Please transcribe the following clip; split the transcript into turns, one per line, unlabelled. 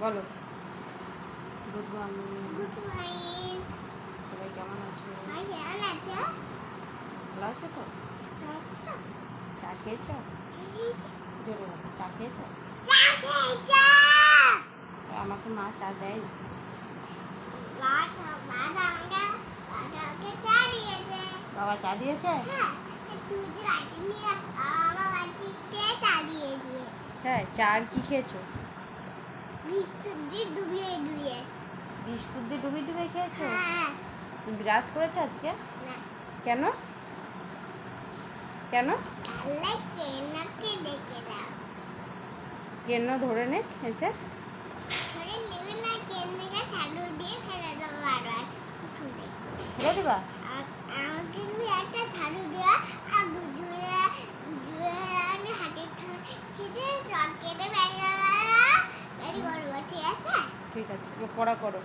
বলো। Good morning
good morning
সবাই কেমন আছো?
সবাই কেমন আছো?
ভালো আছো তো? চা খেয়েছো? জোরে বলো চা খেয়েছো?
চা খেয়েছো?
আমাকে মা চা দেয়। বাবা চা দিয়েছে?
হ্যাঁ, চা দিয়েছে।
হ্যাঁ চা আর কি খেয়েছো?
বিস্কুট দিয়ে ডুবিয়ে ডুবিয়ে।
বিস্কুট দিয়ে ডুবি ডুবে খেয়েছো?
হ্যাঁ,
তুমি ব্রাশ করেছ আজকে?
না,
কেন? কেন। কেন ধরে নে এসে।
ধরে দেবো আমাকে একটা ঝাড়ু ঠিক আছে
পড়া করো।